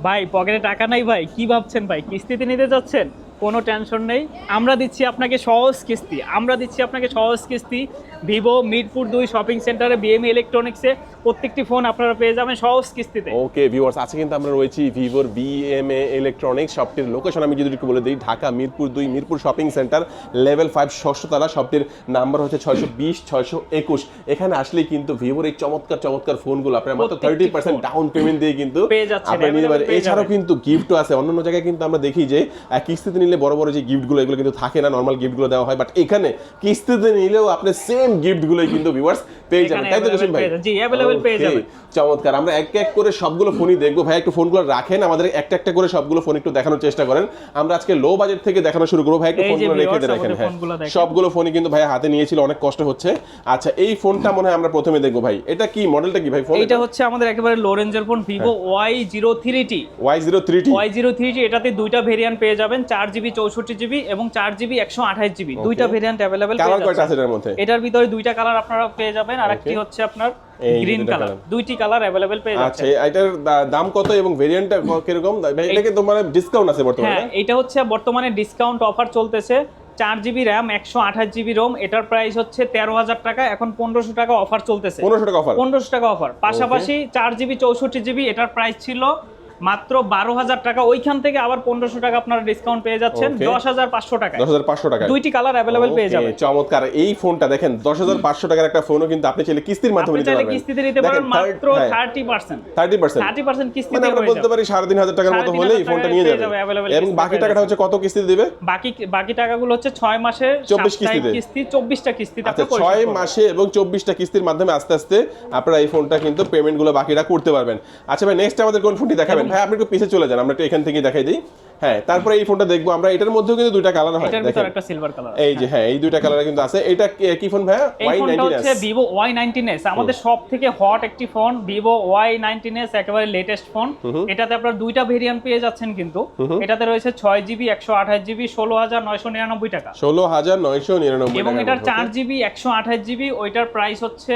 ভাই পকেটে টাকা নাই ভাই কি ভাবছেন ভাই? কিস্তিতে নিতে যাচ্ছেন কোনো টেনশন নেই। আমরা দিচ্ছি আপনাকে সহজ কিস্তি। আমরা দিচ্ছি আপনাকে সহজ কিস্তি। ভিভো মিরপুর দুই শপিং সেন্টারে বিএমই ইলেকট্রনিক্সে প্রত্যেকটি ফোন আপনারা পেয়ে যাবেন সহজ কিস্তিতে। ওকে ভিউয়ার্স আজকে কিন্তু আমরা রয়েছি ভিভোর বিএমএ ইলেকট্রনিক্স শপটির লোকেশন আমি যদি একটু বলে দিই ঢাকা মিরপুর দুই Mirpur shopping centre level five ষষ্ঠতলা শপটির নাম্বার হচ্ছে ছয়শো বিশ ছয়শো একুশ। এখানে আসলেই কিন্তু ভিভোর এই চমৎকার চমৎকার ফোনগুলো আপনার মাত্র থার্টি পার্সেন্ট ডাউন পেমেন্ট দিয়ে কিন্তু পেয়ে যাচ্ছেন, আপনি নিতে পারেন। এছাড়াও কিন্তু গিফটও আছে। অন্যান্য জায়গায় কিন্তু আমরা দেখি যে কিস্তিতে নিলে বড় বড় যে গিফটগুলো এগুলো কিন্তু থাকে না নর্মাল গিফটগুলো দেওয়া হয় বাট এখানে কিস্তিতে নিলেও আপনি সেম গিফটগুলোই কিন্তু ভিউয়ার্স পেয়ে যাবেন। তাই তো জসিম ভাই? জি, available পেয়ে যাবেন। চমৎকার। আমরা এক এক করে সবগুলো ফোনই দেখব। ভাই একটু ফোনগুলো রাখেন। আমাদের একটা একটা করে সবগুলো ফোন একটু দেখানোর চেষ্টা করেন। আমরা আজকে লো বাজেট থেকে দেখানো শুরু করব। ভাই একটু ফোনগুলো রেখে এখানে হ্যাঁ সবগুলো ফোনই কিন্তু ভাই হাতে নিয়েছিল অনেক কষ্ট হচ্ছে। আচ্ছা এই ফোনটা মনে হয় আমরা প্রথমে দেখব ভাই। এটা কি মডেলটা কি ভাই ফোন এটা হচ্ছে আমাদের একেবারে লো রেঞ্জের phone Vivo Y zero three T Y zero three T Y zero three G এটাতে দুইটা ভেরিয়েন্ট পেয়ে যাবেন। চার জিবি চৌষট্টি জিবি এবং চার জিবি একশো আঠাশ জিবি। দুইটা ভেরিয়েন্ট অ্যাভেলেবেল কালার কয়টা আছে এটার মধ্যে? এটার ভিতরে দুইটা কালার আপনারা পেয়ে যাবেন আর একটি হচ্ছে আপনার গ্রিন কালার দুইটি কালার অ্যাভেলেবেল পেয়ে আচ্ছা এটার দাম কত এবং ভেরিয়েন্টটা কীরকম? তোমার ডিসকাউন্ট আছে বর্তমানে হ্যাঁ এটা হচ্ছে বর্তমানে ডিসকাউন্ট অফার চলতেছে। চার জিবি র্যাম একশো আঠাশ জিবি রোম এটার প্রাইস হচ্ছে তেরো হাজার টাকা এখন পনেরোশো টাকা অফার চলতেছে। পনেরোশো টাকা অফার পনেরোশো টাকা অফার পাশাপাশি চার জিবি চৌষট্টি জিবি এটার প্রাইস ছিল মাত্র বারো হাজার টাকা। ওইখান থেকে আবার পনেরোশো টাকা আপনারা ডিসকাউন্ট পেয়ে যাচ্ছেন। দশ হাজার পাঁচশো টাকা দশ হাজার পাঁচশো টাকা দুইটি কালার অ্যাভেলেবেল পেয়ে যাবেন। চমৎকার। এই ফোনটা দেখেন দশ হাজার পাঁচশো টাকার একটা ফোনও কিন্তু আপনি চাইলে কিস্তির মাধ্যমে নিতে পারবেন। কিস্তিতে নিতে পারেন মাত্র thirty percent thirty percent thirty percent কিস্তিতে মানে আমরা বলতে পারি সাড়ে তিন হাজার টাকার মতো হলে এই ফোনটা নিয়ে যাবে যাবে, এবং বাকি টাকাটা হচ্ছে কত কিস্তি দিবে? বাকি বাকি টাকাগুলো হচ্ছে ছয় 24 সাপ্তাহিক কিস্তিতে। কিস্তি চব্বিশটা কিস্তিতে আচ্ছা ছয় মাসে এবং চব্বিশটা কিস্তির মাধ্যমে আস্তে আস্তে আপনারা এই ফোনটা কিন্তু পেমেন্টগুলো বাকিটা করতে পারবেন। আচ্ছা ভাই নেক্সট আমাদের কোন ফোনটি দেখাবেন? ভাই আপনি একটু পিছে চলে যান আমরা একটু এখান থেকে দেখাই দিই। হ্যাঁ তারপরে এই ফোনটা দেখব। আমরা এটার মধ্যেও কিন্তু দুইটা কালার হয় এটার ভিতর একটা সিলভার কালার এই যে হ্যাঁ এই দুইটা কালার কিন্তু আছে। এটা কি- ফোন ভাইয়া? এই ওয়াই ফোনটা হচ্ছে ভিভো ওয়াই নাইনটিন এস আমাদের সব থেকে হট একটি ফোন নাইনটিন এস একেবারে লেটেস্ট ফোন এটাতে আপনার দুইটা ভেরিয়েন্ট পেয়ে যাচ্ছেন কিন্তু। এটাতে রয়েছে ছয় জিবি একশো আঠাশ জিবি ষোলো হাজার নয়শো নিরানব্বই টাকা। ষোলো হাজার নয়শো নিরানব্বই এবং এটার মধ্যে, চার okay? জিবি একশো আঠাশ জিবি ওইটার প্রাইস হচ্ছে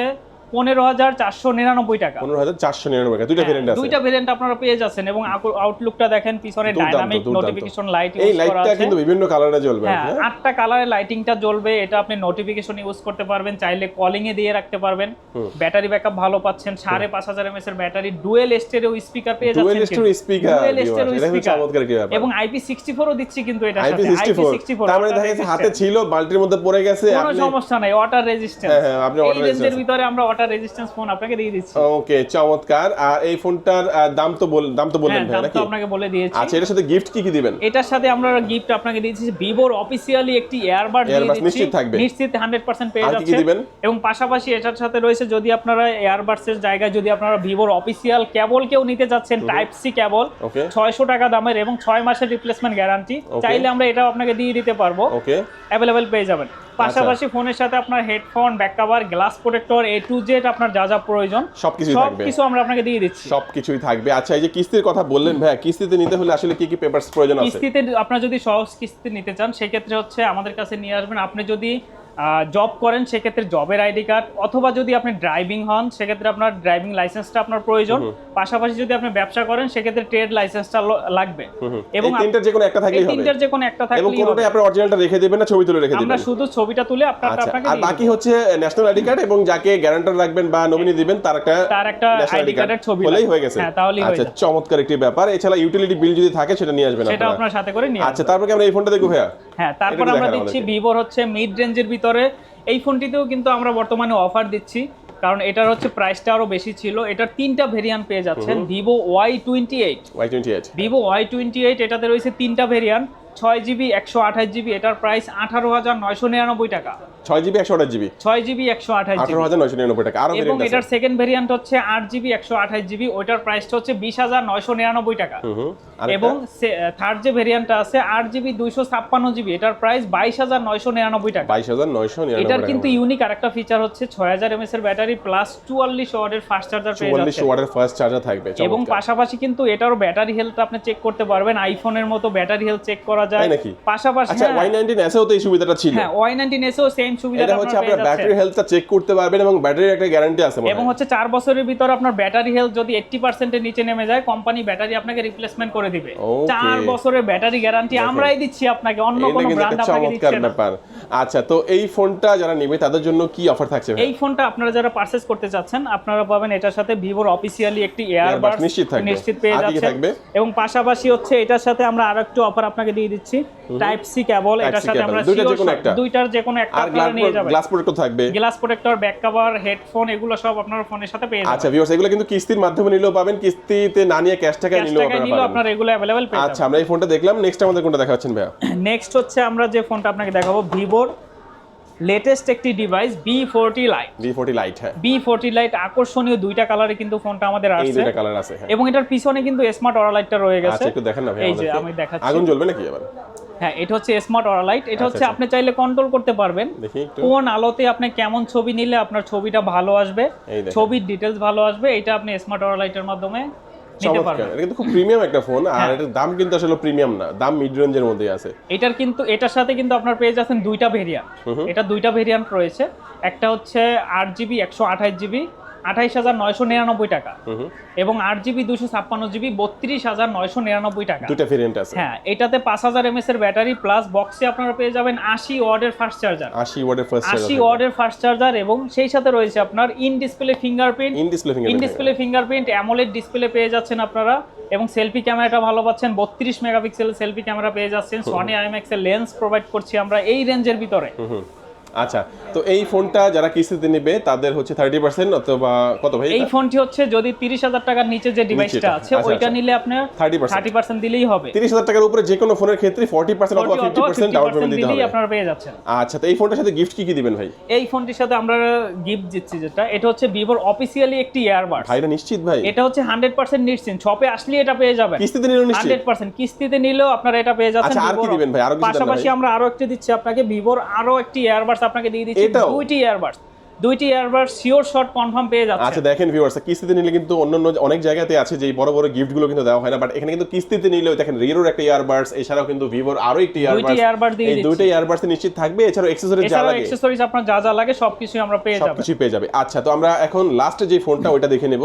পনেরো হাজার চারশো নিরানব্বই টাকা। পনেরো হাজার চারশো নিরানব্বই টাকা। দুইটা হ্যাঁ, ভেরিয়েন্ট আছে। দুইটা ভেরিয়েন্ট আপনারা পেয়ে যাচ্ছেন এবং আউটলুকটা দেখেন পিছনে ডাইনামিক নোটিফিকেশন লাইট এই লাইটটা কিন্তু বিভিন্ন কালারে জ্বলবে হ্যাঁ হ্যাঁ। আটটা কালারের লাইটিংটা জ্বলবে এটা আপনি নোটিফিকেশন ইউজ করতে পারবেন চাইলে কলিং এ দিয়ে রাখতে পারবেন। ব্যাটারি ব্যাকআপ ভালো পাচ্ছেন সাড়ে পাঁচ হাজার M S battery dual stereo speaker পেয়ে ডুয়েল যাচ্ছেন স্পিকার ডুয়েল স্টেরিও স্পিকার চমৎকার কি ব্যাপার। এবং আইপি সিক্সটি ফোরও দিচ্ছি কিন্তু এটা আইপি সিক্সটি ফোর তার মানে দেখা গেছে হাতে ছিল বালতির মধ্যে পড়ে গেছে কোনো সমস্যা নাই ওয়াটার রেজিস্ট্যান্স হ্যাঁ, হ্যাঁ, আপনি water রেঞ্জের ভিতরে আমরা ওয়াটার রেজিস্ট্যান্স ফোন আপনাকে দিয়ে দিচ্ছি। ওকে চমৎকার। আর এই ফোনটার দাম তো বল দাম তো বললেন হ্যাঁ ভাই নাকি? আপনাকে বলে দিয়েছি। আচ্ছা এটার সাথে গিফট কি কি দিবেন? এটার সাথে আমরা গিফট আপনাকে দিয়েছি ভিভোর অফিসিয়ালি একটি এয়ারবাড দিয়ে দিচ্ছি। নিশ্চিত থাকবে? নিশ্চিত 100% পেয়ে কি দিবেন? এবং পাশাপাশি এটার সাথে রয়েছে যদি আপনারা এয়ারবাডস এর জায়গায় যদি আপনারা ভিভোর অফিসিয়াল কেবল কেউ নিতে যাচ্ছেন টাইপ সি কেবল ওকে 600 টাকা দামের এবং 6 মাসের রিপ্লেসমেন্ট গ্যারান্টি চাইলে আমরা এটাও আপনাকে দিয়ে দিতে পারব। ওকে অ্যাভেলেবেল পেয়ে যাবেন। পাশাপাশি ফোনের সাথে আপনার headphone back cover glass protector A to Z আপনার যা যা প্রয়োজন সবকিছু সব থাকবে। সবকিছু আমরা আপনাকে দিয়ে দিচ্ছি। সবকিছুই থাকবে। আচ্ছা এই যে কিস্তির কথা বললেন ভাই কিস্তিতে নিতে হলে আসলে কি কি পেপারস প্রয়োজন আছে? কিস্তিতে আপনি যদি সহজ কিস্তি নিতে চান সেক্ষেত্রে হচ্ছে আমাদের কাছে নিয়ে আসবেন। আপনি যদি জব করেন সেক্ষেত্রে জবের আইডি কার্ড অথবা যদি আপনি ড্রাইভিং হন সেক্ষেত্রে আপনার ড্রাইভিং লাইসেন্সটা আপনার প্রয়োজন। পাশাপাশি যদি আপনি ব্যবসা করেন সেক্ষেত্রে ট্রেড লাইসেন্সটা লাগবে। এবং তিনটার যে কোনো একটা থাকলেই হবে। তিনটার যে কোনো একটা থাকলেই হবে। এবং কোনোটাই আপনি অরিজিনালটা রেখে দিবেন না ছবি তুলে রেখে দিবেন। আমরা শুধু ছবিটা তুলে আপনারটা আচ্ছা আপনাকে আর বাকি হচ্ছে ন্যাশনাল আইডি কার্ড এবং যাকে গ্যারান্টার রাখবেন বা নমিনি দিবেন তার একটা তার একটা card এর ছবি হলেই। হয়ে গেছে। হ্যাঁ, তাহলেই হয়ে আচ্ছা যাবে। চমৎকার একটি ব্যাপার। এছাড়া ইউটিলিটি বিল যদি থাকে সেটা নিয়ে আসবেন সেটা আপনার। সাথে করে নিয়ে আচ্ছা তারপর কি আমরা এই ফোনটা দেখব ভাইয়া? হ্যাঁ তারপর আমরা দিচ্ছি ভিভোর হচ্ছে মিড রেঞ্জের ভিতরে এই ফোনটিতেও কিন্তু আমরা বর্তমানে অফার দিচ্ছি। কারণ এটার হচ্ছে প্রাইসটা আরও বেশি ছিল। এটার তিনটা ভেরিয়েন্ট পেয়ে যাচ্ছেন। Vivo Y twenty eight Y twenty eight Vivo Y twenty eight এটাতে রয়েছে তিনটা ভেরিয়েন্ট ছয় জিবি একশো আঠাশ জিবি এটার প্রাইস আঠারো হাজার নয়শো নিরানব্বই টাকা। ছয় জিবি একশো আঠাশ জিবি ছয় জিবি একশো আঠাশ আঠারো হাজার নয়শো নিরানব্বই টাকা। এবং এটার সেকেন্ড ভেরিয়েন্ট হচ্ছে আট জিবি একশো আঠাশ জিবি ওইটার প্রাইসটা হচ্ছে বিশ হাজার নয়শো নিরানব্বই টাকা। এবং থার্ড যে ভেরিয়েন্টটা আছে আট জিবি দুইশো ছাপ্পান্ন জিবি এটার প্রাইস বাইশ হাজার নয়শো নিরানব্বই টাকা। বাইশ হাজার নয়শো এটার কিন্তু ইউনিক আরেকটা ফিচার হচ্ছে ছয় হাজার এমএস এর ব্যাটারি প্লাস চুয়াল্লিশ ওয়াটের ফাস্ট চার্জার পেয়ে চুয়াল্লিশ ওয়াটের ফার্স্ট চার্জার থাকবে এবং পাশাপাশি কিন্তু এটারও ব্যাটারি হেলথ আপনি চেক করতে পারবেন। আইফোনের মতো ব্যাটারি হেলথ চেক করা যায়। নাকি? পাশাপাশি আচ্ছা এসেও তো এই সুবিধাটা ছিল। হ্যাঁ সেম সুবিধা এটা হচ্ছে আপনার ব্যাটারি হেলথটা চেক করতে পারবেন এবং ব্যাটারির একটা গ্যারান্টি আছে এবং হচ্ছে বছরের ভিতর আপনার ব্যাটারি হেলথ যদি নিচে নেমে যায় কোম্পানি ব্যাটারি আপনাকে রিপ্লেসমেন্ট করে দিবে। বছরের ব্যাটারি গ্যারান্টি আমরাই দিচ্ছি আপনাকে অন্য কোনো ব্র্যান্ড আপনাকে দিচ্ছে না। আচ্ছা তো এই ফোনটা যারা নেবে তাদের জন্য কি অফার থাকছে এই ফোনটা আপনারা যারা পারচেজ করতে চাচ্ছেন আপনারা পাবেন এটার সাথে ভিভোর অফিসিয়ালি একটি Earbuds নিশ্চিত থাকবে। নিশ্চিত পেয়ে যাচ্ছেন। এবং পাশাপাশি হচ্ছে এটার সাথে আমরা আরেকটু অফার আপনাকে দিয়ে দিচ্ছি। টাইপ সি কেবল এটার সাথে আমরা দুইটার যে কোনো একটা। আপনারা নিয়ে যাবেন গ্লাস প্রোটেক্টর থাকবে। Glass protector back cover headphone এগুলো সব আপনার ফোনের সাথে পেয়ে যাবেন। আচ্ছা ভিউয়ার্স এগুলো কিন্তু কিস্তির মাধ্যমে নিলেও পাবেন। কিস্তিতে না নিয়ে ক্যাশ টাকায় ক্যাশ নিলেও আপনারা আপনারা এগুলো অ্যাভেলেবেল পেয়ে আচ্ছা আমরা এই ফোনটা দেখলাম। নেক্সট আমাদের কোনটা দেখাচ্ছেন ভাইয়া? নেক্সট হচ্ছে আমরা যে ফোনটা আপনাকে দেখাবো ভিভোর লেটেস্ট একটি device V forty lite V forty lite হ্যাঁ। বি ফোরটি লাইট আকর্ষণীয় দুইটা কালারে কিন্তু ফোনটা আমাদের এই আসছে। দুইটা কালার আছে হ্যাঁ। এবং এটার পিছনে কিন্তু স্মার্ট অরা লাইটটা রয়ে গেছে। আচ্ছা একটু দেখেন না ভাই এই যে আমি দেখাচ্ছি। আগুন জ্বলবে নাকি এবার হ্যাঁ এটা হচ্ছে স্মার্ট অরা লাইট এটা হচ্ছে আচ্ছা। আপনি চাইলে কন্ট্রোল করতে পারবেন। কোন আলোতে আপনি কেমন ছবি নিলে আপনার ছবিটা ভালো আসবে। ছবির ডিটেলস ভালো আসবে। এটা আপনি স্মার্ট অরা লাইটের মাধ্যমে চমৎকার। কিন্তু খুব প্রিমিয়াম একটা ফোন আর হ্যাঁ। এটার দাম কিন্তু আসলে প্রিমিয়াম না দাম মিড রেঞ্জের মধ্যেই আছে। এটার কিন্তু এটার সাথে কিন্তু আপনার পেয়ে যাচ্ছেন দুইটা ভেরিয়েন্ট এটা দুইটা ভেরিয়েন্ট রয়েছে। একটা হচ্ছে আট জিবি একশো আঠাশ জিবি আঠাইশ হাজার নয়শো নিরানব্বই টাকা। এবং আট জিবি দুশো ছাপ্পান্ন জিবি বত্রিশ হাজার নয়শো নিরানব্বই টাকা। দুইটা ভেরিয়েন্ট আছে। হ্যাঁ এটাতে পাঁচ হাজার এমএস এর ব্যাটারি প্লাস বক্সে আপনারা পেয়ে যাবেন আশি ওয়ার্ডের ফাস্ট চার্জার। আশি ওয়াটের ফার্স্ট আশি ওয়ার্ডের ফাস্ট চার্জার এবং সেই সাথে রয়েছে আপনার in display fingerprint. In display in display fingerprint AMOLED display পেয়ে যাচ্ছেন আপনারা। এবং সেলফি ক্যামেরাটা ভালো পাচ্ছেন বত্রিশ মেগাপিক্সেল সেলফি ক্যামেরা পেয়ে যাচ্ছেন। সনি আইএমএক্স এর লেন্স প্রোভাইড করছি আমরা এই রেঞ্জের ভিতরে। আচ্ছা তো এই ফোনটা যারা কিস্তিতে নেবে তাদের হচ্ছে থার্টি পার্সেন্ট অথবা কত ভাই এই ফোনটি হচ্ছে যদি তিরিশ হাজার টাকার নিচে যে ডিভাইসটা আছে আচ্ছা, ওইটা আচ্ছা। নিলে আপনার 30% থার্টি পার্সেন্ট দিলেই হবে। তিরিশ হাজার টাকার উপরে যে কোনো ফোনের ক্ষেত্রে ফর্টি পার্সেন্ট অথবা 40 ফিফটি পার্সেন্ট ডাউন পেমেন্ট দিতে হবে। আপনারা পেয়ে যাচ্ছেন। আচ্ছা তো এই ফোনটার সাথে গিফট কি কি দিবেন ভাই? এই ফোনটির সাথে আমরা গিফট দিচ্ছি যেটা এটা হচ্ছে ভিভোর অফিসিয়ালি একটি ইয়ারবাডস ভাইরা নিশ্চিত ভাই। এটা হচ্ছে হান্ড্রেড পার্সেন্ট নিশ্চিত। শপে আসলে এটা পেয়ে যাবেন। কিস্তিতে নিলেও নিশ্চিত। হান্ড্রেড পার্সেন্ট কিস্তিতে নিলেও আপনারা এটা পেয়ে যাচ্ছেন আচ্ছা, আর কি দিবেন ভাই? আরও কিছু পাশাপাশি আমরা আরও একটি দিচ্ছি আপনাকে ভিভোর আরও একটি ইয়ারবাডস আপনাকে দিয়ে দিচ্ছি? দুইটি ইয়ারবাডস দুইটি ইয়ারবাডস শিওর শট কনফার্ম পেয়ে যাচ্ছে। আচ্ছা দেখেন ভিউয়ার্স কিস্তিতে নিলে কিন্তু অন্যান্য অনেক জায়গাতে আছে যে বড় বড় গিফটগুলো কিন্তু দেওয়া হয় না বাট এখানে কিন্তু কিস্তিতে নিলেও দেখেন রিওর একটা ইয়ারবাডস এছাড়াও কিন্তু ভিভোর আরও একটি ইয়ারবাডস এই। দুইটা ইয়ারবাডস নিশ্চিত থাকবে এছাড়াও অ্যাকসেসরিজ যা লাগে। অ্যাকসেসরিজ আপনার যা যা লাগে সবকিছুই আমরা পেয়ে যাবেন সবকিছু পেয়ে যাবে। আচ্ছা তো আমরা এখন লাস্ট যে ফোনটা ওইটা দেখে নেব।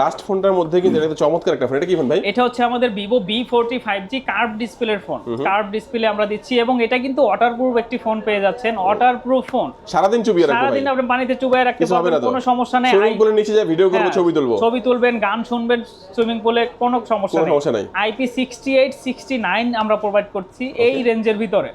লাস্ট ফোনটার মধ্যে কিন্তু এটা চমৎকার একটা ফোন এটা কি ফোন ভাই? এটা হচ্ছে আমাদের Vivo V forty five G curve ডিসপ্লের ফোন কার্ভ ডিসপ্লে আমরা দিচ্ছি এবং এটা কিন্তু ওয়াটার প্রুফ একটি ফোন পেয়ে যাচ্ছেন। ওয়াটার প্রুফ ফোন সারাদিন চুবিয়ে রাখব ভাই। সারাদিন আপনি পানিতে চুবাই রাখতে পারবেন কোনো সমস্যা নেই। সুইমিং পুলের নিচে যা ভিডিও করব ছবি তুলবো। ছবি তুলবেন গান শুনবেন সুইমিং পুলে কোনো সমস্যা নেই। সমস্যা নাই। IP sixty eight sixty nine আমরা প্রোভাইড করছি এই রেঞ্জের ভিতরে।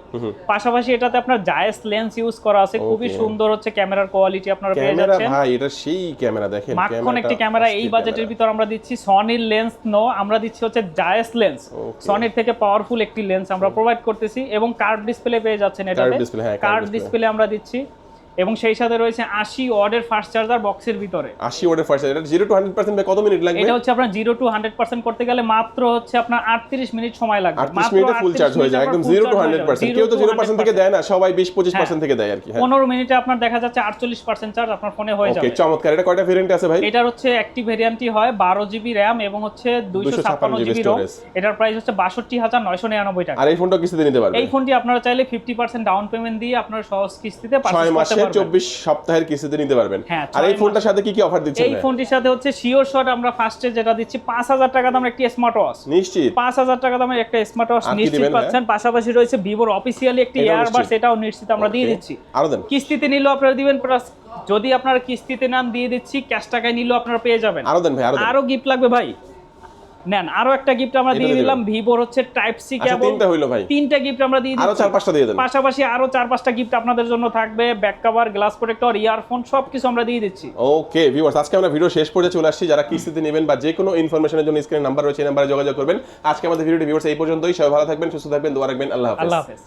পাশাপাশি এটাতে আপনার জায়েস লেন্স ইউজ করা আছে খুবই সুন্দর হচ্ছে ক্যামেরার কোয়ালিটি আপনারা পেয়ে ক্যামেরা যাচ্ছেন। ভাই এটা সেই ক্যামেরা দেখেন মাখন একটি ক্যামেরা এই বাজেটের ভিতর আমরা দিচ্ছি সনির লেন্স নো আমরা দিচ্ছি হচ্ছে জায়েস লেন্স. সনির থেকে পাওয়ারফুল একটি লেন্স আমরা প্রোভাইড করতেছি এবং কার্ভ ডিসপ্লে পেয়ে যাচ্ছেন এটাতে। display, হ্যাঁ, কার্ভ ডিসপ্লে আমরা দিচ্ছি এবং সেই সাথে রয়েছে আশি ওয়ার্ডের ফাস্ট চার্জার বক্সের ভিতরে। আশি ওয়াটের ফার্স্ট এটা জিরো টু হান্ড্রেড পার্সেন্ট কত মিনিট লাগবে? এটা হচ্ছে আপনার জিরো টু হান্ড্রেড পার্সেন্ট করতে গেলে মাত্র হচ্ছে আপনার আটত্রিশ মিনিট সময় লাগবে। আটত্রিশ মাত্র মিনিটে ফুল চার্জ হয়ে যায় একদম আপনার full জিরো টু charge হয়ে হান্ড্রেড পার্সেন্ট কেউ তো to জিরো পার্সেন্ট থেকে দেয় না সবাই বিশ পঁচিশ পার্সেন্ট থেকে দেয় আর কি হ্যাঁ। পনেরো মিনিটে আপনার দেখা যাচ্ছে আটচল্লিশ পার্সেন্ট চার্জ আপনার ফোনে হয়ে ওকে যাবে। চমৎকার। এটা কয়টা ভেরিয়েন্ট আছে ভাই? এটার হচ্ছে একটি ভেরিয়েন্টই হয় বারো জিবি র্যাম এবং হচ্ছে দুইশো 256 ছাপ্পান্ন জিবি রোম এটার প্রাইস হচ্ছে বাষট্টি হাজার নয়শো নিরানব্বই টাকা। আর এই ফোনটা কিস্তিতে নিতে পারবে। এই ফোনটি আপনারা চাইলে ফিফটি পার্সেন্ট ডাউন পেমেন্ট দিয়ে আপনার সহজ কিস্তিতে purchase করতে মাসে পারবেন। চব্বিশ সপ্তাহের কিস্তিতে নিতে পারবেন। হ্যাঁ, আর এই ফোনটার সাথে কি কি অফার দিচ্ছেন এই ফোনটির সাথে হচ্ছে শিওর শট আমরা ফার্স্টে যেটা দিচ্ছি পাঁচ হাজার টাকা দামের একটি স্মার্ট ওয়াচ নিশ্চিত। পাঁচ হাজার টাকা দামের একটা স্মার্ট ওয়াচ নিশ্চিত পাচ্ছেন। পাশাপাশি রয়েছে ভিভোর অফিসিয়ালি একটি নিশ্চিত। এটাও নিশ্চিত আমরা দিয়ে দিচ্ছি। আরও দেন। কিস্তিতে নিলেও আপনারা দিবেন প্লাস যদি আপনারা কিস্তিতে নাম দিয়ে দিচ্ছি। ক্যাশ টাকায় নিলেও আপনারা পেয়ে যাবেন। আরও দেন ভাই আরও গিফট লাগবে ভাই। নেন আরও একটা গিফট আমরা দিয়ে দিলাম ভিভোর হচ্ছে টাইপ সি ক্যাবল কেবল তিনটা হইল ভাই। তিনটা গিফট আমরা দিয়ে আরও চার পাঁচটা দিয়ে দেন। পাশাপাশি আরও চার পাঁচটা গিফট আপনাদের জন্য থাকবে। Back cover glass protector earphone সবকিছু আমরা দিয়ে দিচ্ছি। ওকে ভিউয়ার্স আজকে আমরা ভিডিও শেষ পর্যন্ত চলে আসছি। যারা কিস্তিতে নেবেন বা যে কোনো ইনফরমেশনের জন্য স্ক্রিনে নাম্বার রয়েছে নাম্বারে যোগাযোগ করবেন। আজকে আমাদের ভিডিওটি ভিউয়ার্স এই পর্যন্তই। সবাই ভালো থাকবেন সুস্থ থাকবেন দোয়া রাখবেন। আল্লাহ হাফেজ। আল্লাহ হাফেজ।